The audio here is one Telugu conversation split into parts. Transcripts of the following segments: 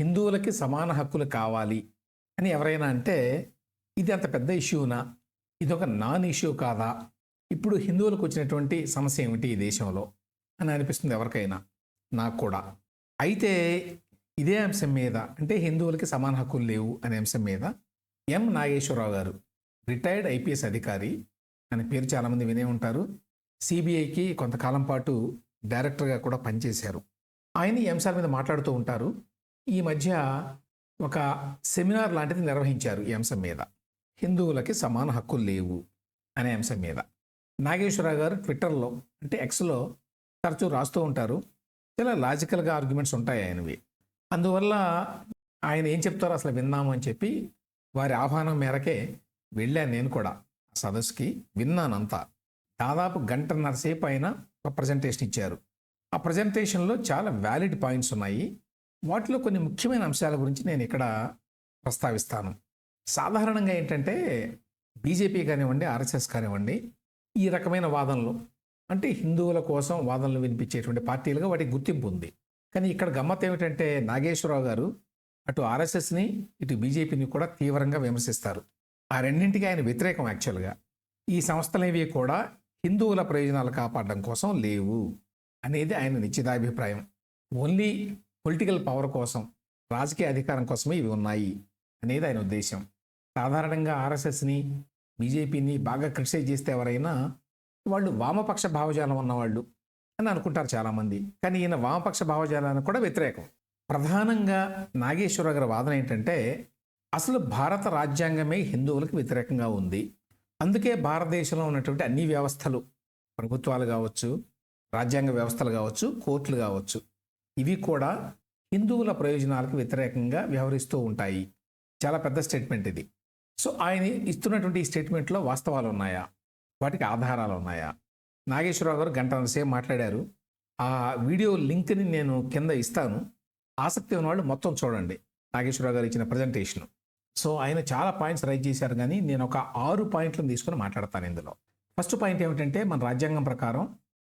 హిందువులకి సమాన హక్కులు కావాలి అని ఎవరైనా అంటే ఇది అంత పెద్ద ఇష్యూనా? ఇది ఒక నాన్ ఇష్యూ కాదా? ఇప్పుడు హిందువులకు వచ్చినటువంటి సమస్య ఏమిటి ఈ దేశంలో? అని అనిపిస్తుంది ఎవరికైనా నాకు కూడా. అయితే ఇదే అంశం మీద అంటే హిందువులకి సమాన హక్కులు లేవు అనే అంశం మీద ఎం నాగేశ్వరరావు గారు రిటైర్డ్ ఐపీఎస్ అధికారి అని పేరు చాలామంది వినే ఉంటారు సిబిఐకి కొంతకాలం పాటు డైరెక్టర్గా కూడా పనిచేశారు. ఆయన ఈ అంశాల మీద మాట్లాడుతూ ఉంటారు ఈ మధ్య ఒక సెమినార్ లాంటిది నిర్వహించారు ఈ అంశం మీద. హిందువులకి సమాన హక్కులు లేవు అనే అంశం మీద. నాగేశ్వరరావు గారు ట్విట్టర్లో అంటే ఎక్స్లో తరచూ రాస్తూ ఉంటారు. చాలా లాజికల్గా ఆర్గ్యుమెంట్స్ ఉంటాయి ఆయనవి. అందువల్ల ఆయన ఏం చెప్తారో అసలు విన్నాము అని చెప్పి వారి ఆహ్వానం మేరకే వెళ్ళాను నేను కూడా. సదస్సుకి విన్నానంతా. దాదాపు గంటన్నర సేపు ఆయన ఒక ప్రజెంటేషన్ ఇచ్చారు. ఆ ప్రజెంటేషన్లో చాలా వ్యాలిడ్ పాయింట్స్ ఉన్నాయి. వాటిలో కొన్ని ముఖ్యమైన అంశాల గురించి నేను ఇక్కడ ప్రస్తావిస్తాను. సాధారణంగా ఏంటంటే బీజేపీ కానివ్వండి ఆర్ఎస్ఎస్ కానివ్వండి ఈ రకమైన వాదనలు అంటే హిందువుల కోసం వాదనలు వినిపించేటువంటి పార్టీలుగా వాటికి గుర్తింపు ఉంది. కానీ ఇక్కడ గమ్మత్ ఏమిటంటే నాగేశ్వరరావు గారు అటు ఆర్ఎస్ఎస్ని ఇటు బీజేపీని కూడా తీవ్రంగా విమర్శిస్తారు. ఆ రెండింటికి ఆయన వ్యతిరేకం యాక్చువల్గా. ఈ సంస్థలేవి కూడా హిందువుల ప్రయోజనాలు కాపాడడం కోసం లేవు అనేది ఆయన నిశ్చితాభిప్రాయం. ఓన్లీ పొలిటికల్ పవర్ కోసం రాజకీయ అధికారం కోసమే ఇవి ఉన్నాయి అనేది ఆయన ఉద్దేశం సాధారణంగా ఆర్ఎస్ఎస్ని బీజేపీని బాగా క్రిటిసైజ్ చేస్తే ఎవరైనా వాళ్ళు వామపక్ష భావజాలం ఉన్నవాళ్ళు అని అనుకుంటారు చాలామంది. కానీ ఈయన వామపక్ష భావజాలానికి కూడా వ్యతిరేకం. ప్రధానంగా నాగేశ్వరరావు గారి వాదన ఏంటంటే అసలు భారత రాజ్యాంగమే హిందువులకు వ్యతిరేకంగా ఉంది. అందుకే భారతదేశంలో ఉన్నటువంటి అన్ని వ్యవస్థలు ప్రభుత్వాలు కావచ్చు రాజ్యాంగ వ్యవస్థలు కావచ్చు కోర్టులు కావచ్చు ఇవి కూడా హిందువుల ప్రయోజనాలకు వ్యతిరేకంగా వ్యవహరిస్తూ ఉంటాయి. చాలా పెద్ద స్టేట్మెంట్ ఇది. సో ఆయన ఇస్తున్నటువంటి ఈ స్టేట్మెంట్లో వాస్తవాలు ఉన్నాయా వాటికి ఆధారాలు ఉన్నాయా నాగేశ్వరరావు గారు గంటన్నర సేపు మాట్లాడారు. ఆ వీడియో లింక్ని నేను కింద ఇస్తాను. ఆసక్తి ఉన్నవాళ్ళు మొత్తం చూడండి. నాగేశ్వరరావు గారు ఇచ్చిన ప్రజెంటేషన్. సో ఆయన చాలా పాయింట్స్ రైజ్ చేశారు కానీ నేను ఒక ఆరు పాయింట్లను తీసుకొని మాట్లాడతాను ఇందులో. ఫస్ట్ పాయింట్ ఏమిటంటే మన రాజ్యాంగం ప్రకారం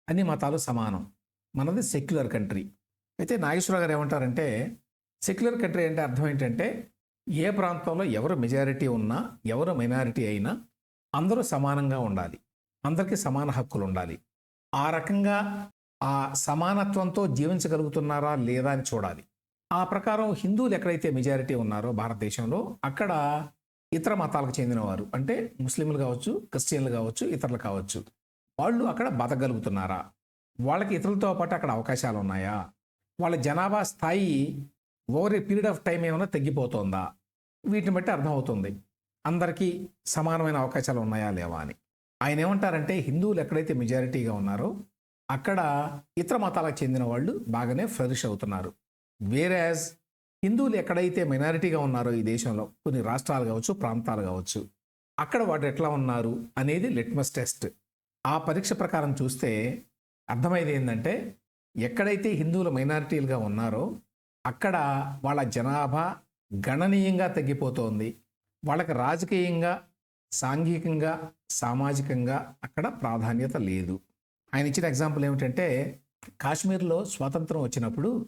అన్ని మతాలు సమానం. మనది సెక్యులర్ కంట్రీ. అయితే నాగేశ్వరరావు గారు ఏమంటారంటే సెక్యులర్ కంట్రీ అంటే అర్థం ఏంటంటే ఏ ప్రాంతంలో ఎవరు మెజారిటీ ఉన్నా ఎవరు మైనారిటీ అయినా అందరూ సమానంగా ఉండాలి. అందరికీ సమాన హక్కులు ఉండాలి. ఆ రకంగా ఆ సమానత్వంతో జీవించగలుగుతున్నారా లేదా అని చూడాలి. ఆ ప్రకారం హిందువులు ఎక్కడైతే మెజారిటీ ఉన్నారో భారతదేశంలో అక్కడ ఇతర మతాలకు చెందినవారు అంటే ముస్లింలు కావచ్చు క్రిస్టియన్లు కావచ్చు ఇతరులు కావచ్చు వాళ్ళు అక్కడ బతకగలుగుతున్నారా? వాళ్ళకి ఇతరులతో పాటు అక్కడ అవకాశాలు ఉన్నాయా? వాళ్ళ జనాభా స్థాయి over a period of time ఏమైనా తగ్గిపోతుందా? వీటిని బట్టి అర్థమవుతుంది. అందరికీ సమానమైన అవకాశాలు ఉన్నాయా లేవా అని. ఆయన ఏమంటారంటే హిందువులు ఎక్కడైతే మెజారిటీగా ఉన్నారో అక్కడ ఇతర మతాలకు చెందిన వాళ్ళు బాగానే ఫ్లరిష్ అవుతున్నారు. వేరేజ్ హిందువులు ఎక్కడైతే మైనారిటీగా ఉన్నారో ఈ దేశంలో కొన్ని రాష్ట్రాలు కావచ్చు ప్రాంతాలు కావచ్చు అక్కడ వాడు ఎట్లా ఉన్నారు అనేది లిట్మస్ టెస్ట్ ఆ పరీక్ష ప్రకారం చూస్తే అర్థమైంది ఏంటంటే ఎక్కడైతే హిందువులు మైనారిటీలుగా ఉన్నారో అక్కడ వాళ్ళ జనాభా గణనీయంగా తగ్గిపోతోంది. వాళ్ళకి రాజకీయంగా సాంఘికంగా సామాజికంగా అక్కడ ప్రాధాన్యత లేదు. ఆయన ఇచ్చిన ఎగ్జాంపుల్ ఏమిటంటే కాశ్మీర్లో స్వాతంత్రం వచ్చినప్పుడు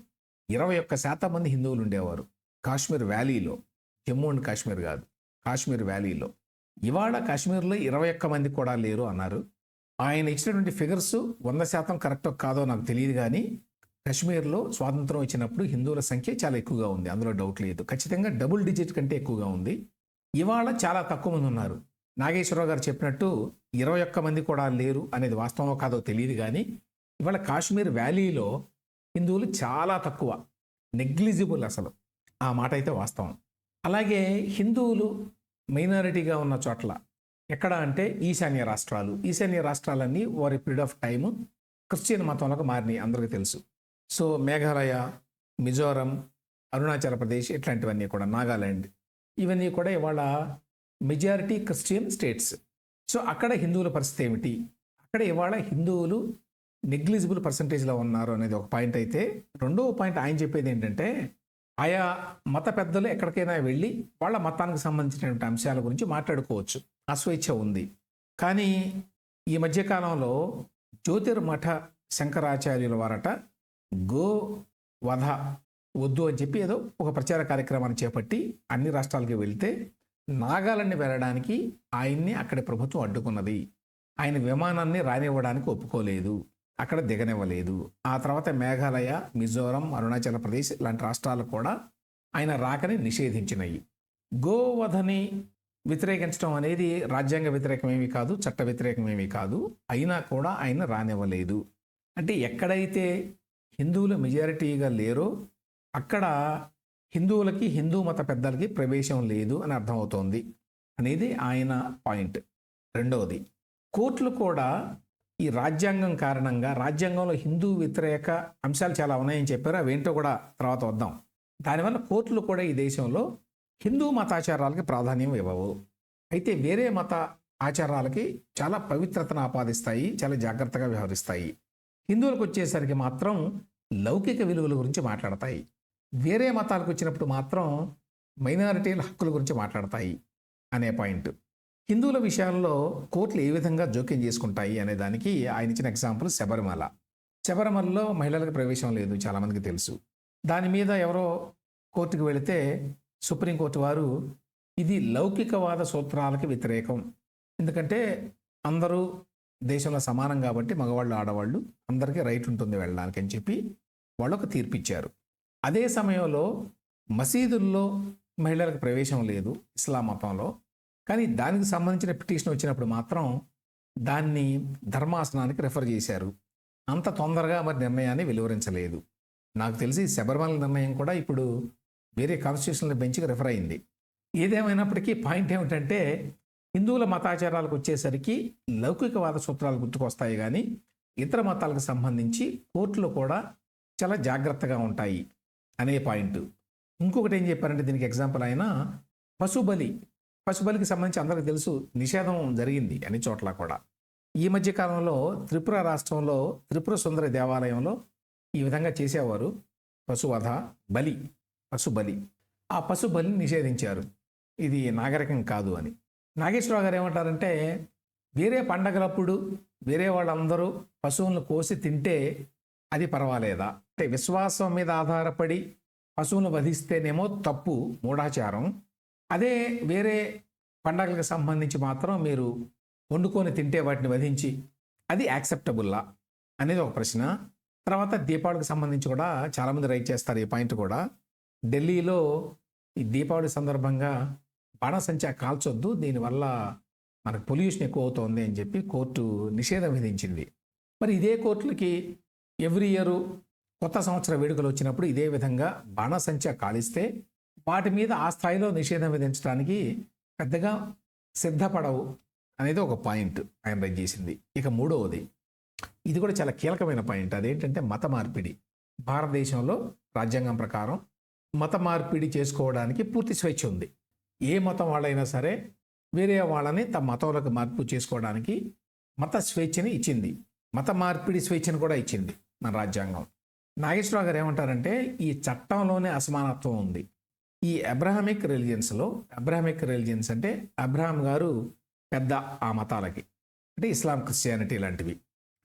ఇరవై ఒక్క శాతం మంది హిందువులు ఉండేవారు. కాశ్మీర్ వ్యాలీలో. జమ్మూ అండ్ కాశ్మీర్ కాదు. కాశ్మీర్ వ్యాలీలో. ఇవాళ కాశ్మీర్లో ఇరవై ఒక్క మంది కూడా లేరు అన్నారు. ఆయన ఇచ్చినటువంటి ఫిగర్స్ వంద శాతం కరెక్టో కాదో నాకు తెలియదు కానీ కాశ్మీర్లో స్వాతంత్రం వచ్చినప్పుడు హిందువుల సంఖ్య చాలా ఎక్కువగా ఉంది. అందులో డౌట్ లేదు. ఖచ్చితంగా డబుల్ డిజిట్ కంటే ఎక్కువగా ఉంది. ఇవాళ చాలా తక్కువ మంది ఉన్నారు. నాగేశ్వరరావు గారు చెప్పినట్టు ఇరవై ఒక్క మంది కూడా లేరు అనేది వాస్తవం కాదో తెలియదు కానీ ఇవాళ కాశ్మీర్ వ్యాలీలో హిందువులు చాలా తక్కువ. నెగ్లిజిబుల్ అసలు. ఆ మాట అయితే వాస్తవం. అలాగే హిందువులు మైనారిటీగా ఉన్న చోట్ల ఎక్కడ అంటే ఈశాన్య రాష్ట్రాలు. ఈశాన్య రాష్ట్రాలన్నీ వారి పీరియడ్ ఆఫ్ టైం క్రిస్టియన్ మతంలోకి మారినాయి అందరికీ తెలుసు. సో మేఘాలయ మిజోరం అరుణాచల్ ప్రదేశ్ ఇట్లాంటివన్నీ కూడా నాగాలాండ్ ఇవన్నీ కూడా ఇవాళ మెజారిటీ క్రిస్టియన్ స్టేట్స్. సో అక్కడ హిందువుల పరిస్థితి ఏమిటి? అక్కడ ఇవాళ హిందువులు నెగ్లిజిబుల్ పర్సంటేజ్లో ఉన్నారు అనేది ఒక పాయింట్ అయితే రెండవ పాయింట్ ఆయన చెప్పేది ఏంటంటే ఆయా మత పెద్దలు ఎక్కడికైనా వెళ్ళి వాళ్ళ మతానికి సంబంధించినటువంటి అంశాల గురించి మాట్లాడుకోవచ్చు. అస్వేచ్ఛ ఉంది. కానీ ఈ మధ్యకాలంలో జ్యోతిర్మఠ శంకరాచార్యుల వారట గో వధ వద్దు అని చెప్పి ఏదో ఒక ప్రచార కార్యక్రమాన్ని చేపట్టి అన్ని రాష్ట్రాలకి వెళ్తే నాగాలాండ్ని వెళ్ళడానికి ఆయన్ని అక్కడి ప్రభుత్వం అడ్డుకున్నది. ఆయన విమానాన్ని రానివ్వడానికి ఒప్పుకోలేదు. అక్కడ దిగనివ్వలేదు. ఆ తర్వాత మేఘాలయ మిజోరం అరుణాచల్ ప్రదేశ్ ఇలాంటి రాష్ట్రాలు కూడా ఆయన రాకని నిషేధించినాయి. గోవధని వ్యతిరేకించడం అనేది రాజ్యాంగ వ్యతిరేకమేమీ కాదు చట్ట వ్యతిరేకమేమీ కాదు. అయినా కూడా ఆయన రానివ్వలేదు. అంటే ఎక్కడైతే హిందువులు మెజారిటీగా లేరో అక్కడ హిందువులకి హిందూ మత పెద్దలకి ప్రవేశం లేదు అని అర్థమవుతోంది. అనేది ఆయన పాయింట్. రెండవది కోర్టులు కూడా ఈ రాజ్యాంగం కారణంగా రాజ్యాంగంలో హిందూ వ్యతిరేక అంశాలు చాలా ఉన్నాయని చెప్పారు. అవేంటో కూడా తర్వాత వద్దాం. దానివల్ల కోర్టులు కూడా ఈ దేశంలో హిందూ మతాచారాలకి ప్రాధాన్యం ఇవ్వవు. అయితే వేరే మత ఆచారాలకి చాలా పవిత్రతను ఆపాదిస్తాయి చాలా జాగ్రత్తగా వ్యవహరిస్తాయి. హిందువులకు వచ్చేసరికి మాత్రం లౌకిక విలువల గురించి మాట్లాడతాయి. వేరే మతాలకు వచ్చినప్పుడు మాత్రం మైనారిటీల హక్కుల గురించి మాట్లాడతాయి అనే పాయింట్. హిందువుల విషయాల్లో కోర్టులు ఏ విధంగా జోక్యం చేసుకుంటాయి అనే దానికి ఆయన ఇచ్చిన ఎగ్జాంపుల్ శబరిమల. శబరిమలలో మహిళలకు ప్రవేశం లేదు చాలామందికి తెలుసు. దాని మీద ఎవరో కోర్టుకు వెళితే సుప్రీంకోర్టు వారు ఇది లౌకికవాద సూత్రాలకి వ్యతిరేకం. ఎందుకంటే అందరూ దేశంలో సమానం కాబట్టి మగవాళ్ళు ఆడవాళ్ళు అందరికీ రైట్ ఉంటుంది వెళ్ళడానికి అని చెప్పి వాళ్ళు ఒక తీర్పు ఇచ్చారు అదే సమయంలో మసీదుల్లో మహిళలకు ప్రవేశం లేదు ఇస్లాం మతంలో. కానీ దానికి సంబంధించిన పిటిషన్ వచ్చినప్పుడు మాత్రం దాన్ని ధర్మాసనానికి రెఫర్ చేశారు. అంత తొందరగా మరి నిర్ణయాన్ని వెలువరించలేదు. నాకు తెలిసి శబరిమల నిర్ణయం కూడా ఇప్పుడు వేరే కాన్స్టిట్యూషనల్ బెంచ్కి రెఫర్ అయింది. ఏదేమైనప్పటికీ పాయింట్ ఏమిటంటే హిందువుల మతాచారాలకు వచ్చేసరికి లౌకికవాద సూత్రాలు గుర్తుకొస్తాయి కానీ ఇతర మతాలకు సంబంధించి కోర్టులు కూడా చాలా జాగ్రత్తగా ఉంటాయి అనే పాయింట్ ఇంకొకటి ఏం చెప్పారంటే దీనికి ఎగ్జాంపుల్ అయినా పశుబలి పశుబలికి సంబంధించి అందరికీ తెలుసు నిషేధం జరిగింది అన్ని చోట్ల కూడా. ఈ మధ్య కాలంలో త్రిపుర రాష్ట్రంలో త్రిపుర సుందర దేవాలయంలో ఈ విధంగా చేసేవారు. పశువధ బలి పశుబలి. ఆ పశుబలిని నిషేధించారు. ఇది నాగరికం కాదు అని. నాగేశ్వరరావు గారు ఏమంటారంటే వేరే పండగలప్పుడు వేరే వాళ్ళందరూ పశువులను కోసి తింటే అది పర్వాలేదా? అంటే విశ్వాసం మీద ఆధారపడి పశువును వధిస్తేనేమో తప్పు మూఢాచారం. అదే వేరే పండగలకు సంబంధించి మాత్రం మీరు వండుకొని తింటే వాటిని వధించి అది యాక్సెప్టబుల్లా అనేది ఒక ప్రశ్న. తర్వాత దీపావళికి సంబంధించి కూడా చాలామంది రైట్ చేస్తారు ఈ పాయింట్ కూడా. ఢిల్లీలో ఈ దీపావళి సందర్భంగా బాణసంచా కాల్చొద్దు దీనివల్ల మనకు పొల్యూషన్ ఎక్కువ అవుతోంది అని చెప్పి కోర్టు నిషేధం విధించింది. మరి ఇదే కోర్టులకి ఎవ్రీ ఇయర్ కొత్త సంవత్సర వేడుకలు వచ్చినప్పుడు ఇదే విధంగా బాణసంచా కాలిస్తే వాటి మీద ఆ స్థాయిలో నిషేధం విధించడానికి పెద్దగా సిద్ధపడవు అనేది ఒక పాయింట్ ఆయన రైజ్ చేసింది. ఇక మూడవది ఇది కూడా చాలా కీలకమైన పాయింట్. అదేంటంటే మత మార్పిడి. భారతదేశంలో రాజ్యాంగం ప్రకారం మత మార్పిడి చేసుకోవడానికి పూర్తి స్వేచ్ఛ ఉంది. ఏ మతం వాళ్ళైనా సరే వేరే వాళ్ళని తమ మతంలోకి మార్పు చేసుకోవడానికి మత స్వేచ్ఛని ఇచ్చింది. మత మార్పిడి స్వేచ్ఛను కూడా ఇచ్చింది మన రాజ్యాంగం. నాగేశ్వరరావు గారు ఏమంటారంటే ఈ చట్టంలోనే అసమానత్వం ఉంది. ఈ అబ్రహామిక్ రిలిజియన్స్లో అబ్రహామిక్ రిలిజియన్స్ అంటే అబ్రహాం గారు పెద్ద ఆ మతాలకి. అంటే ఇస్లాం క్రిస్టియానిటీ లాంటివి.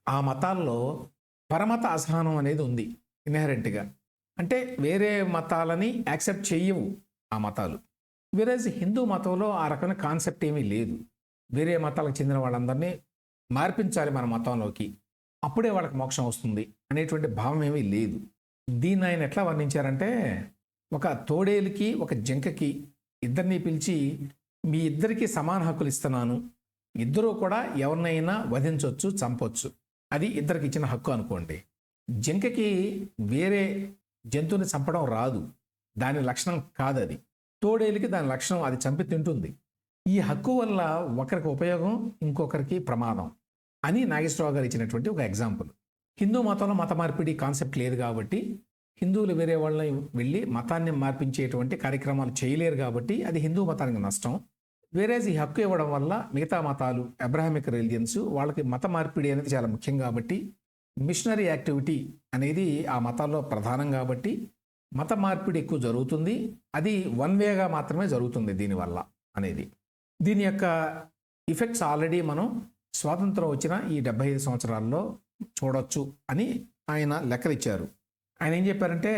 ఆ మతాల్లో పరమత అసహనం అనేది ఉంది ఇన్హెరెంట్గా. అంటే వేరే మతాలని యాక్సెప్ట్ చెయ్యవు ఆ మతాలు. వేరేజ్ హిందూ మతంలో ఆ రకమైన కాన్సెప్ట్ ఏమీ లేదు. వేరే మతాలకు చెందిన వాళ్ళందరినీ మార్పించాలి మన మతంలోకి. అప్పుడే వాళ్ళకి మోక్షం వస్తుంది అనేటువంటి భావం ఏమీ లేదు. దీన్ని ఆయన ఎట్లా వర్ణించారంటే ఒక తోడేలుకి ఒక జింకకి ఇద్దరిని పిలిచి మీ ఇద్దరికి సమాన హక్కులు ఇస్తున్నాను. ఇద్దరూ కూడా ఎవరినైనా వధించవచ్చు చంపొచ్చు. అది ఇద్దరికి ఇచ్చిన హక్కు అనుకోండి. జింకకి వేరే జంతువుని చంపడం రాదు. దాని లక్షణం కాదు అది తోడేలుకి దాని లక్షణం అది చంపి తింటుంది. ఈ హక్కు వల్ల ఒకరికి ఉపయోగం ఇంకొకరికి ప్రమాదం. అని నాగేశ్వరరావు గారు ఇచ్చినటువంటి ఒక ఎగ్జాంపుల్. హిందూ మతంలో మత మార్పిడి కాన్సెప్ట్ లేదు కాబట్టి హిందువులు వేరే వాళ్ళని వెళ్ళి మతాన్ని మార్పించేటువంటి కార్యక్రమాలు చేయలేరు కాబట్టి అది హిందూ మతానికి నష్టం. వేరేజ్ ఈ హక్కు ఇవ్వడం వల్ల మిగతా మతాలు అబ్రాహమిక్ రిలీజియన్స్ వాళ్ళకి మత మార్పిడి అనేది చాలా ముఖ్యం కాబట్టి మిషనరీ యాక్టివిటీ అనేది ఆ మతాల్లో ప్రధానం కాబట్టి మత మార్పిడి ఎక్కువ జరుగుతుంది. అది వన్ వేగా మాత్రమే జరుగుతుంది దీనివల్ల అనేది. దీని యొక్క ఇఫెక్ట్స్ ఆల్రెడీ మనం స్వాతంత్రం వచ్చిన ఈ డెబ్బై ఐదు సంవత్సరాల్లో చూడొచ్చు అని ఆయన లెక్కలిచ్చారు. ఆయన ఏం చెప్పారంటే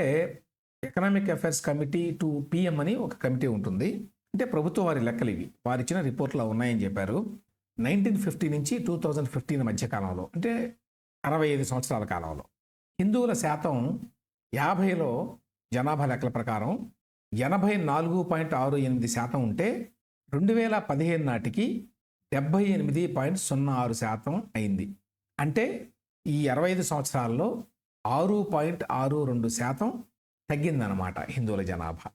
economic affairs committee to PM అని ఒక కమిటీ ఉంటుంది. అంటే ప్రభుత్వం వారి లెక్కలు ఇవి. వారు ఇచ్చిన రిపోర్ట్లో ఉన్నాయని చెప్పారు. నైన్టీన్ ఫిఫ్టీ నుంచి టూ థౌజండ్ ఫిఫ్టీన్ మధ్య కాలంలో అంటే అరవై ఐదు సంవత్సరాల కాలంలో హిందువుల శాతం యాభైలో జనాభా లెక్కల ప్రకారం ఎనభై నాలుగు పాయింట్ ఆరు ఎనిమిది శాతం ఉంటే రెండు వేల పదిహేను నాటికి డెబ్బై ఎనిమిది పాయింట్ సున్నా ఆరు శాతం అయింది. అంటే ఈ అరవై ఐదు సంవత్సరాల్లో ఆరు పాయింట్ ఆరు రెండు శాతం తగ్గిందనమాట హిందువుల జనాభా.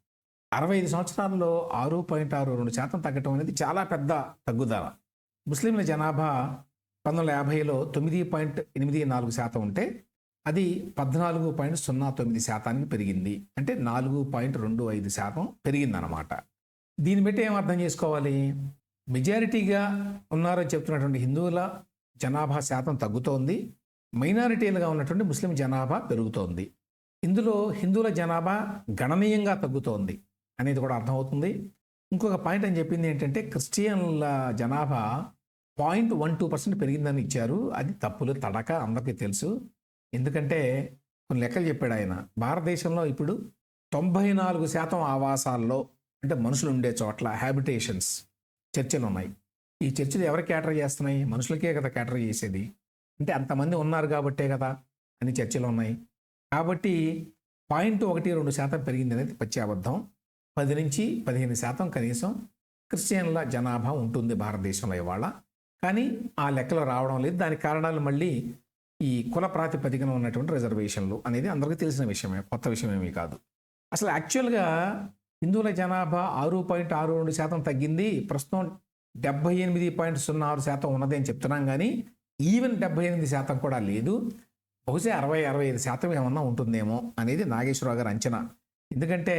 అరవై ఐదు సంవత్సరాల్లో ఆరు పాయింట్ ఆరు రెండు శాతం తగ్గటం అనేది చాలా పెద్ద తగ్గుదల. ముస్లింల జనాభా పంతొమ్మిది వందల యాభైలో తొమ్మిది పాయింట్ ఎనిమిది నాలుగు శాతం ఉంటే అది పద్నాలుగు పాయింట్ సున్నా తొమ్మిది శాతానికి పెరిగింది. అంటే నాలుగు పాయింట్ రెండు ఐదు శాతం పెరిగిందనమాట దీన్ని బట్టి ఏం అర్థం చేసుకోవాలి? మెజారిటీగా ఉన్నారని చెప్తున్నటువంటి హిందువుల జనాభా శాతం తగ్గుతోంది. మైనారిటీలుగా ఉన్నటువంటి ముస్లిం జనాభా పెరుగుతోంది. ఇందులో హిందువుల జనాభా గణనీయంగా తగ్గుతోంది అనేది కూడా అర్థమవుతుంది. ఇంకొక పాయింట్ అని చెప్పింది ఏంటంటే క్రిస్టియన్ల జనాభా పాయింట్ వన్ టూ పర్సెంట్ పెరిగిందని ఇచ్చారు. అది తప్పులు తడక అందరికీ తెలుసు. ఎందుకంటే కొన్ని లెక్కలు చెప్పాడు ఆయన. భారతదేశంలో ఇప్పుడు తొంభై నాలుగు శాతం ఆవాసాల్లో అంటే మనుషులు ఉండే చోట్ల హ్యాబిటేషన్స్ చర్చలు ఉన్నాయి ఈ చర్చలు ఎవరు క్యాటర్ చేస్తున్నాయి? మనుషులకే కదా క్యాటర్ చేసేది. అంటే అంతమంది ఉన్నారు కాబట్టే కదా అని చర్చలు ఉన్నాయి. కాబట్టి పాయింట్ ఒకటి రెండు శాతం పెరిగింది అనేది పచ్చి అబద్ధం. పది నుంచి పదిహేను శాతం కనీసం క్రిస్టియన్ల జనాభా ఉంటుంది భారతదేశంలో ఇవాళ. కానీ ఆ లెక్కలో రావడం లేదు. దాని కారణాలు మళ్ళీ ఈ కుల ప్రాతిపదికన ఉన్నటువంటి రిజర్వేషన్లు అనేది అందరికీ తెలిసిన విషయమే. కొత్త విషయం ఏమీ కాదు. అసలు యాక్చువల్గా హిందువుల జనాభా ఆరు పాయింట్ ఆరు రెండు శాతం తగ్గింది. ప్రస్తుతం డెబ్బై ఎనిమిది పాయింట్ సున్నా ఆరు శాతం ఉన్నది అని చెప్తున్నాం కానీ ఈవెన్ డెబ్బై ఎనిమిది శాతం కూడా లేదు. బహుశా అరవై అరవై ఐదు శాతం ఏమన్నా ఉంటుందేమో అనేది నాగేశ్వరరావు గారు అంచనా. ఎందుకంటే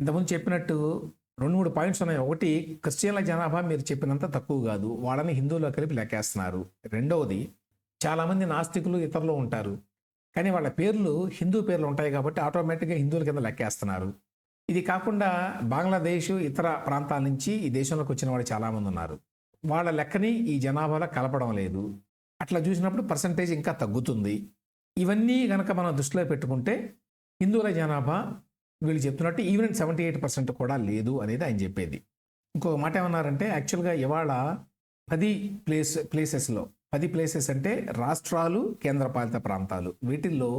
ఇంతకుముందు చెప్పినట్టు రెండు మూడు పాయింట్స్ ఉన్నాయి. ఒకటి క్రిస్టియన్ల జనాభా మీరు చెప్పినంత తక్కువ కాదు. వాళ్ళని హిందువుల కలిపి లెక్కేస్తున్నారు. రెండవది చాలామంది నాస్తికులు ఇతరులు ఉంటారు. కానీ వాళ్ళ పేర్లు హిందూ పేర్లు ఉంటాయి కాబట్టి ఆటోమేటిక్గా హిందువుల కింద లెక్కేస్తున్నారు. ఇది కాకుండా బంగ్లాదేశ్ ఇతర ప్రాంతాల నుంచి ఈ దేశంలోకి వచ్చిన వాళ్ళు చాలామంది ఉన్నారు. వాళ్ళ లెక్కని ఈ జనాభాలో కలపడం లేదు. అట్లా చూసినప్పుడు పర్సంటేజ్ ఇంకా తగ్గుతుంది. ఇవన్నీ కనుక మనం దృష్టిలో పెట్టుకుంటే హిందువుల జనాభా వీళ్ళు చెప్తున్నట్టు ఈవెన్ సెవెంటీ ఎయిట్ పర్సెంట్ కూడా లేదు అనేది ఆయన చెప్పేది. ఇంకొక మాట ఏమన్నారంటే యాక్చువల్గా ఇవాళ పది ప్లేస్ ప్లేసెస్లో పది ప్లేసెస్ అంటే రాష్ట్రాలు కేంద్రపాలిత ప్రాంతాలు వీటిల్లో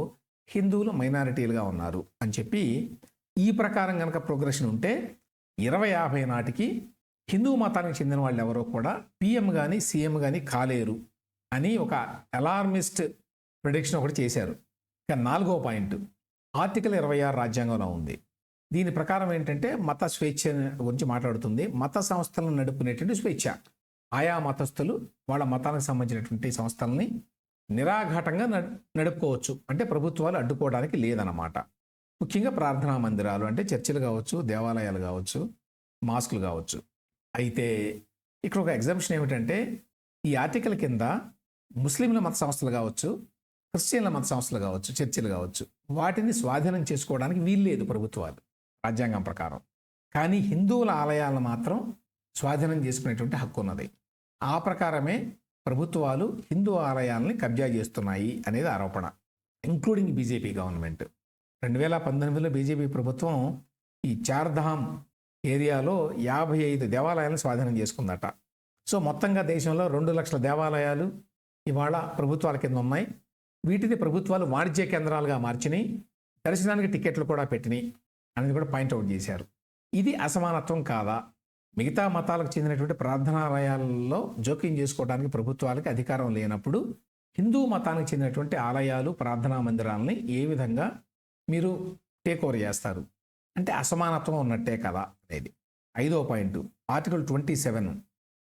హిందువులు మైనారిటీలుగా ఉన్నారు అని చెప్పి ఈ ప్రకారం కనుక ప్రోగ్రెషన్ ఉంటే ఇరవై యాభై నాటికి హిందూ మతానికి చెందిన వాళ్ళు ఎవరో కూడా పిఎం కానీ సీఎం కానీ కాలేరు. అని ఒక అలార్మిస్ట్ ప్రొడిక్షన్ ఒకటి చేశారు. ఇక నాలుగో పాయింట్ ఆర్టికల్ ఇరవై ఆరు రాజ్యాంగంలో ఉంది. దీని ప్రకారం ఏంటంటే మత స్వేచ్ఛ గురించి మాట్లాడుతుంది. మత సంస్థలను నడుపుకునేటువంటి స్వేచ్ఛ. ఆయా మతస్థులు వాళ్ళ మతానికి సంబంధించినటువంటి సంస్థల్ని నిరాఘాటంగా నడుపుకోవచ్చు. అంటే ప్రభుత్వాలు అడ్డుకోవడానికి లేదన్నమాట. ముఖ్యంగా ప్రార్థనా మందిరాలు అంటే చర్చిలు కావచ్చు దేవాలయాలు కావచ్చు మాస్కులు కావచ్చు. అయితే ఇక్కడ ఒక ఎగ్జామ్షన్ ఏమిటంటే ఈ ఆర్టికల్ కింద ముస్లింల మత సంస్థలు కావచ్చు క్రిస్టియన్ల మత సంస్థలు కావచ్చు చర్చిలు కావచ్చు వాటిని స్వాధీనం చేసుకోవడానికి వీల్లేదు ప్రభుత్వాలు రాజ్యాంగం ప్రకారం. కానీ హిందువుల ఆలయాలను మాత్రం స్వాధీనం చేసుకునేటువంటి హక్కు ఉన్నది. ఆ ప్రకారమే ప్రభుత్వాలు హిందూ ఆలయాలని కబ్జా చేస్తున్నాయి అనేది ఆరోపణ ఇంక్లూడింగ్ బీజేపీ గవర్నమెంట్. రెండు వేల పంతొమ్మిదిలో బీజేపీ ప్రభుత్వం ఈ చార్ధామ్ ఏరియాలో యాభై ఐదు దేవాలయాలను స్వాధీనం చేసుకుందట. సో మొత్తంగా దేశంలో రెండు లక్షల దేవాలయాలు ఇవాళ ప్రభుత్వాల కింద ఉన్నాయి. వీటిని ప్రభుత్వాలు వాణిజ్య కేంద్రాలుగా మార్చినాయి. దర్శనానికి టికెట్లు కూడా పెట్టినాయి అనేది కూడా పాయింట్అవుట్ చేశారు. ఇది అసమానత్వం కాదా? మిగతా మతాలకు చెందినటువంటి ప్రార్థనాలయాల్లో జోక్యం చేసుకోవడానికి ప్రభుత్వాలకి అధికారం లేనప్పుడు హిందూ మతానికి చెందినటువంటి ఆలయాలు ప్రార్థనా మందిరాలని ఏ విధంగా మీరు టేక్ ఓవర్ చేస్తారు? అంటే అసమానత్వం ఉన్నట్టే కదా అనేది. ఐదో point article twenty seven.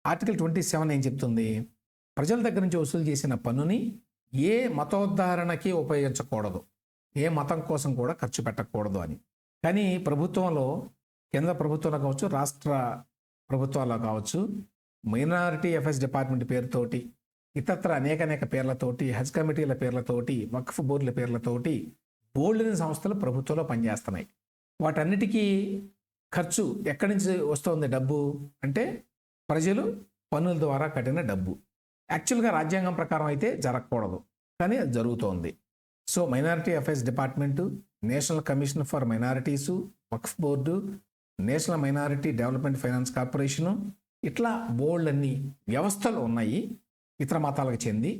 Article twenty seven ఏం చెప్తుంది? ప్రజల దగ్గర నుంచి వసూలు చేసిన పన్నుని ఏ మతోద్ధరణకి ఉపయోగించకూడదు. ఏ మతం కోసం కూడా ఖర్చు పెట్టకూడదు అని. కానీ ప్రభుత్వంలో కేంద్ర ప్రభుత్వంలో కావచ్చు రాష్ట్ర ప్రభుత్వాల్లో కావచ్చు మైనారిటీ అఫైర్స్ డిపార్ట్మెంట్ పేరుతోటి ఇతరత్ర అనేక అనేక పేర్లతోటి హజ్ కమిటీల పేర్లతోటి వక్ఫ్ బోర్డుల పేర్లతోటి బోల్డెన్ సంస్థలు ప్రభుత్వంలో పనిచేస్తున్నాయి. వాటన్నిటికీ ఖర్చు ఎక్కడి నుంచి వస్తుంది డబ్బు? అంటే ప్రజలు పన్నుల ద్వారా కట్టిన డబ్బు. యాక్చువల్గా రాజ్యాంగం ప్రకారం అయితే జరగకూడదు. కానీ అది జరుగుతోంది. So minority affairs department national commission for minorities Waqf board national minority development finance corporation ఇట్లా బోల్డ్ అన్ని వ్యవస్థలు ఉన్నాయి. ఇతర మతాలకు చెంది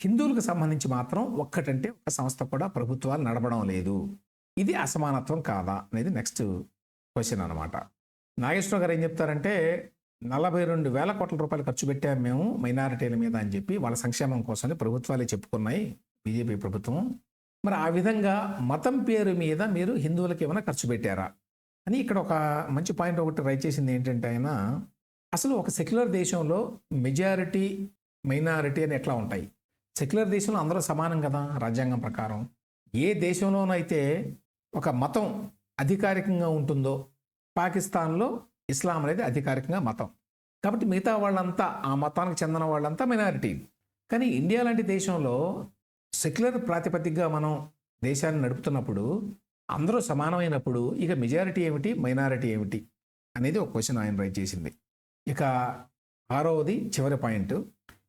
హిందువులకు సంబంధించి మాత్రం ఒక్కటంటే ఒక సంస్థ కూడా ప్రభుత్వాలు నడపడం లేదు. ఇది అసమానత్వం కాదా అనేది నెక్స్ట్ క్వశ్చన్ అనమాట నాగేశ్వర గారు ఏం చెప్తారంటే నలభై రెండు వేల కోట్ల రూపాయలు ఖర్చు పెట్టాము మేము మైనారిటీల మీద అని చెప్పి వాళ్ళ సంక్షేమం కోసమని ప్రభుత్వాలే చెప్పుకున్నాయి బీజేపీ ప్రభుత్వం. మరి ఆ విధంగా మతం పేరు మీద మీరు హిందువులకి ఏమైనా ఖర్చు పెట్టారా? అని ఇక్కడ ఒక మంచి పాయింట్ ఒకటి రైట్ చేసింది ఏంటంటే ఆయన అసలు ఒక సెక్యులర్ దేశంలో మెజారిటీ మైనారిటీ అని ఎట్లా ఉంటాయి? సెక్యులర్ దేశంలో అందరూ సమానం కదా రాజ్యాంగం ప్రకారం. ఏ దేశంలోనైతే ఒక మతం అధికారికంగా ఉంటుందో పాకిస్తాన్లో ఇస్లాం అనేది అధికారికంగా మతం. కాబట్టి మిగతా వాళ్ళంతా ఆ మతానికి చెందిన వాళ్ళంతా మైనారిటీ కానీ ఇండియా లాంటి దేశంలో సెక్యులర్ ప్రాతిపదికగా మనం దేశాన్ని నడుపుతున్నప్పుడు అందరూ సమానమైనప్పుడు ఇక మెజారిటీ ఏమిటి మైనారిటీ ఏమిటి అనేది ఒక క్వశ్చన్ ఆయన రైట్ చేసింది. ఇక ఆరవది చివరి పాయింట్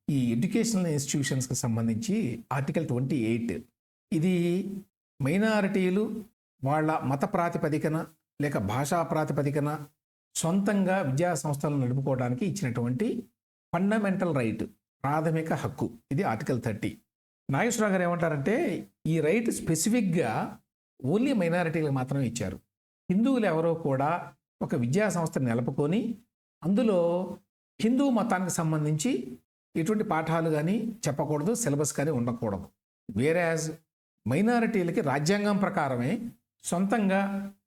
ఈ ఎడ్యుకేషనల్ ఇన్స్టిట్యూషన్స్కి సంబంధించి ఆర్టికల్ ట్వంటీ ఎయిట్ ఇది మైనారిటీలు వాళ్ళ మత ప్రాతిపదికన లేక భాషా ప్రాతిపదికన సొంతంగా విద్యా సంస్థలను నడుపుకోవడానికి ఇచ్చినటువంటి ఫండమెంటల్ రైట్ ప్రాథమిక హక్కు. ఇది ఆర్టికల్ థర్టీ నాగేశ్వరరావు గారు ఏమంటారంటే ఈ రైట్ స్పెసిఫిక్గా ఓన్లీ మైనారిటీలకు మాత్రమే ఇచ్చారు. హిందువులు ఎవరో కూడా ఒక విద్యా సంస్థను నెలపుకొని అందులో హిందూ మతానికి సంబంధించి ఎటువంటి పాఠాలు కానీ చెప్పకూడదు సిలబస్ కానీ ఉండకూడదు. వేరే యాజ్ మైనారిటీలకి రాజ్యాంగం ప్రకారమే సొంతంగా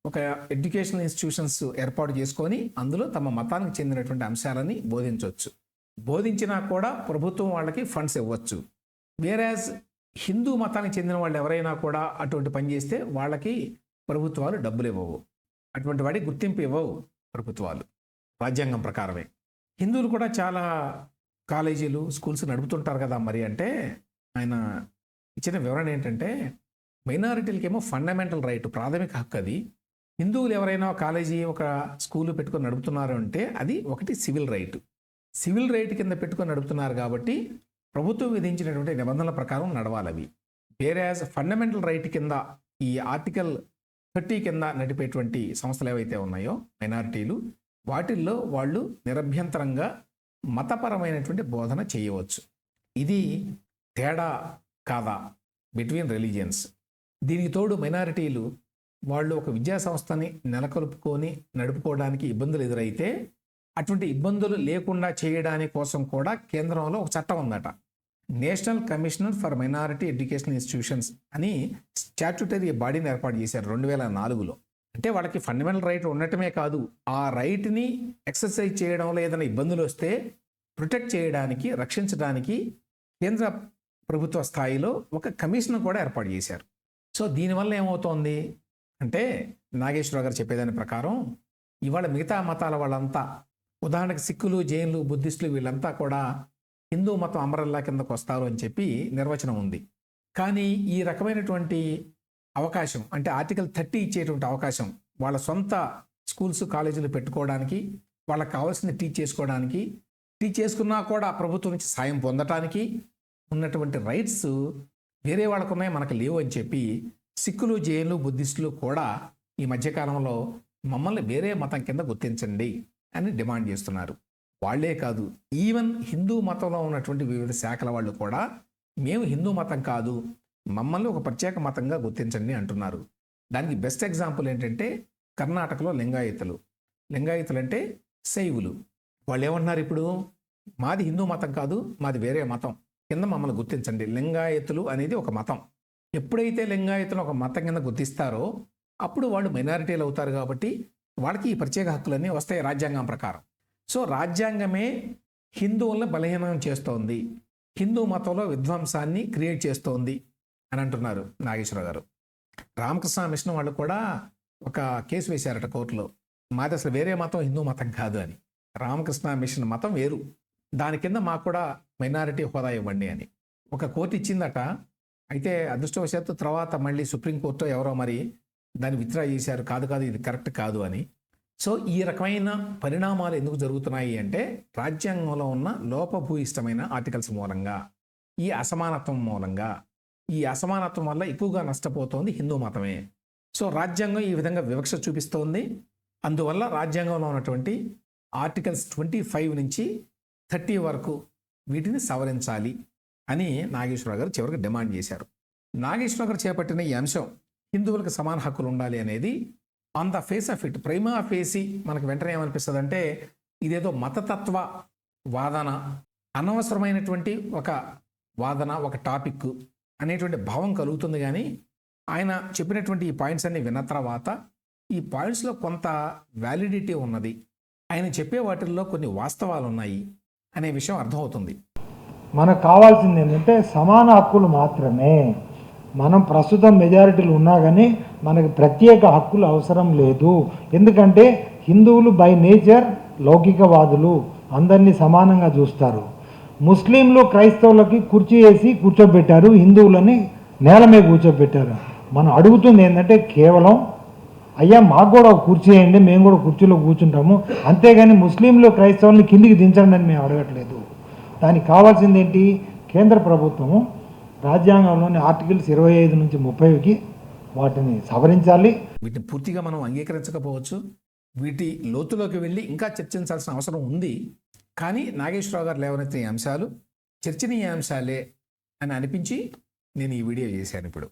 ఒక ఎడ్యుకేషనల్ ఇన్స్టిట్యూషన్స్ ఏర్పాటు చేసుకొని అందులో తమ మతానికి చెందినటువంటి అంశాలని బోధించవచ్చు. బోధించినా కూడా ప్రభుత్వం వాళ్ళకి ఫండ్స్ ఇవ్వచ్చు. వేరాజ్ హిందూ మతానికి చెందిన వాళ్ళు ఎవరైనా కూడా అటువంటి పని చేస్తే వాళ్ళకి ప్రభుత్వాలు డబ్బులు ఇవ్వవు. అటువంటి వాడికి గుర్తింపు ఇవ్వవు ప్రభుత్వాలు. రాజ్యాంగం ప్రకారమే. హిందువులు కూడా చాలా కాలేజీలు స్కూల్స్ నడుపుతుంటారు కదా మరి అంటే ఆయన ఇచ్చిన వివరణ ఏంటంటే మైనారిటీలకేమో ఫండమెంటల్ రైట్ ప్రాథమిక హక్కు అది. హిందువులు ఎవరైనా కాలేజీ ఒక స్కూల్ పెట్టుకొని నడుపుతున్నారు అంటే అది ఒకటి సివిల్ రైట్. సివిల్ రైట్ కింద పెట్టుకొని నడుపుతున్నారు కాబట్టి ప్రభుత్వం విధించినటువంటి నిబంధనల ప్రకారం నడవాలవి అవి. వేరేజ్ ఫండమెంటల్ రైట్ కింద ఈ ఆర్టికల్ థర్టీ కింద నడిపేటువంటి సంస్థలు ఏవైతే ఉన్నాయో మైనారిటీలు వాటిల్లో వాళ్ళు నిరభ్యంతరంగా మతపరమైనటువంటి బోధన చేయవచ్చు. ఇది తేడా కాదా? బిట్వీన్ రిలీజియన్స్ దీనికి తోడు మైనారిటీలు వాళ్ళు ఒక విద్యా సంస్థని నెలకొల్పుకొని నడుపుకోవడానికి ఇబ్బందులు ఎదురైతే అటువంటి ఇబ్బందులు లేకుండా చేయడానికి కోసం కూడా కేంద్రంలో ఒక చట్టం ఉందట. National commissioner for minority education institutions అని స్టాట్యుటరీ బాడీని ఏర్పాటు చేశారు రెండు వేల నాలుగులో. అంటే వాళ్ళకి ఫండమెంటల్ రైట్ ఉండటమే కాదు ఆ రైట్ని ఎక్సర్సైజ్ చేయడంలో ఏదైనా ఇబ్బందులు వస్తే ప్రొటెక్ట్ చేయడానికి రక్షించడానికి కేంద్ర ప్రభుత్వ స్థాయిలో ఒక కమిషన్ కూడా ఏర్పాటు చేశారు. సో దీనివల్ల ఏమవుతోంది? అంటే నాగేశ్వరరావు గారు చెప్పేదాని ప్రకారం ఇవాళ మిగతా మతాల వాళ్ళంతా ఉదాహరణకు సిక్కులు జైన్లు బుద్ధిస్టులు వీళ్ళంతా కూడా హిందూ మతం అమరల్లా కిందకు వస్తారు అని చెప్పి నిర్వచనం ఉంది. కానీ ఈ రకమైనటువంటి అవకాశం అంటే ఆర్టికల్ థర్టీ ఇచ్చేటువంటి అవకాశం వాళ్ళ సొంత స్కూల్స్ కాలేజీలు పెట్టుకోవడానికి వాళ్ళకి కావాల్సింది టీచ్ చేసుకోవడానికి టీచ్ చేసుకున్నా కూడా ప్రభుత్వం నుంచి సాయం పొందటానికి ఉన్నటువంటి రైట్స్ వేరే వాళ్ళకు ఉన్నాయి మనకు లేవు అని చెప్పి సిక్కులు జైన్లు బుద్ధిస్టులు కూడా ఈ మధ్యకాలంలో మమ్మల్ని వేరే మతం కింద గుర్తించండి అని డిమాండ్ చేస్తున్నారు. వాళ్ళే కాదు ఈవెన్ హిందూ మతంలో ఉన్నటువంటి వివిధ శాఖల వాళ్ళు కూడా మేము హిందూ మతం కాదు మమ్మల్ని ఒక ప్రత్యేక మతంగా గుర్తించండి అంటున్నారు. దానికి బెస్ట్ ఎగ్జాంపుల్ ఏంటంటే కర్ణాటకలో లింగాయతులు. లింగాయతులు అంటే శైవులు. వాళ్ళు ఏమంటున్నారు ఇప్పుడు? మాది హిందూ మతం కాదు మాది వేరే మతం. కింద మమ్మల్ని గుర్తించండి. లింగాయతులు అనేది ఒక మతం. ఎప్పుడైతే లింగాయతులు ఒక మతం కింద గుర్తిస్తారో అప్పుడు వాళ్ళు మైనారిటీలు అవుతారు కాబట్టి వాళ్ళకి ఈ ప్రత్యేక హక్కులన్నీ వస్తాయి రాజ్యాంగం ప్రకారం. సో రాజ్యాంగమే హిందువులను బలహీనం చేస్తోంది. హిందూ మతంలో విధ్వంసాన్ని క్రియేట్ చేస్తోంది అని అంటున్నారు నాగేశ్వర గారు. రామకృష్ణ మిషన్ వాళ్ళు కూడా ఒక కేసు వేశారట కోర్టులో. మాది అసలు వేరే మతం హిందూ మతం కాదు అని. రామకృష్ణ మిషన్ మతం వేరు. దాని కింద మాకు కూడా మైనారిటీ హోదా ఇవ్వండి అని. ఒక కోర్టు ఇచ్చిందట. అయితే అదృష్టవశాత్తు తర్వాత మళ్ళీ సుప్రీంకోర్టు ఎవరో మరి దాన్ని విత్డ్రా చేశారు. కాదు కాదు ఇది కరెక్ట్ కాదు అని. సో ఈ రకమైన పరిణామాలు ఎందుకు జరుగుతున్నాయి అంటే రాజ్యాంగంలో ఉన్న లోపభూయిష్టమైన ఆర్టికల్స్ మూలంగా ఈ అసమానత్వం మూలంగా ఈ అసమానత్వం వల్ల ఎక్కువగా నష్టపోతోంది హిందూ మతమే. సో రాజ్యాంగం ఈ విధంగా వివక్ష చూపిస్తోంది. అందువల్ల రాజ్యాంగంలో ఉన్నటువంటి ఆర్టికల్స్ ట్వంటీ ఫైవ్ నుంచి థర్టీ వరకు వీటిని సవరించాలి. అని నాగేశ్వరరావు గారు చివరికి డిమాండ్ చేశారు. నాగేశ్వరరావు గారు చేపట్టిన ఈ అంశం హిందువులకు సమాన హక్కులు ఉండాలి అనేది on the face of it prima facie మనకు వెంటనే ఏమనిపిస్తుంది అంటే ఇదేదో మతతత్వ వాదన అనవసరమైనటువంటి ఒక వాదన ఒక టాపిక్ అనేటువంటి భావం కలుగుతుంది కానీ ఆయన చెప్పినటువంటి ఈ పాయింట్స్ అన్ని విన్న తర్వాత ఈ పాయింట్స్లో కొంత వ్యాలిడిటీ ఉన్నది. ఆయన చెప్పే వాటిల్లో కొన్ని వాస్తవాలు ఉన్నాయి అనే విషయం అర్థమవుతుంది. మనకు కావాల్సింది ఏంటంటే సమాన హక్కులు మాత్రమే. మనం ప్రస్తుతం మెజారిటీలు ఉన్నా కానీ మనకు ప్రత్యేక హక్కులు అవసరం లేదు. ఎందుకంటే హిందువులు బై నేచర్ లౌకికవాదులు. అందరినీ సమానంగా చూస్తారు. ముస్లింలు క్రైస్తవులకి కుర్చీ వేసి కూర్చోబెట్టారు. హిందువులని నేల మీద కూర్చోబెట్టారు. మనం అడుగుతుంది ఏంటంటే కేవలం అయ్యా మాకు కూడా ఒక కుర్చీ వేయండి మేము కూడా కుర్చీలో కూర్చుంటాము. అంతేగాని ముస్లింలు క్రైస్తవుల్ని కిందికి దించండి అని మేము అడగట్లేదు. దానికి కావాల్సింది ఏంటి కేంద్ర ప్రభుత్వము రాజ్యాంగంలోని ఆర్టికల్స్ ఇరవై ఐదు నుంచి ముప్పైకి వాటిని సవరించాలి. వీటిని పూర్తిగా మనం అంగీకరించకపోవచ్చు. వీటి లోతులోకి వెళ్ళి ఇంకా చర్చించాల్సిన అవసరం ఉంది. కానీ నాగేశ్వరరావు గారు లేవనెత్తిన అంశాలు చర్చనీయ అంశాలే అని అనిపించి నేను ఈ వీడియో చేశాను ఇప్పుడు.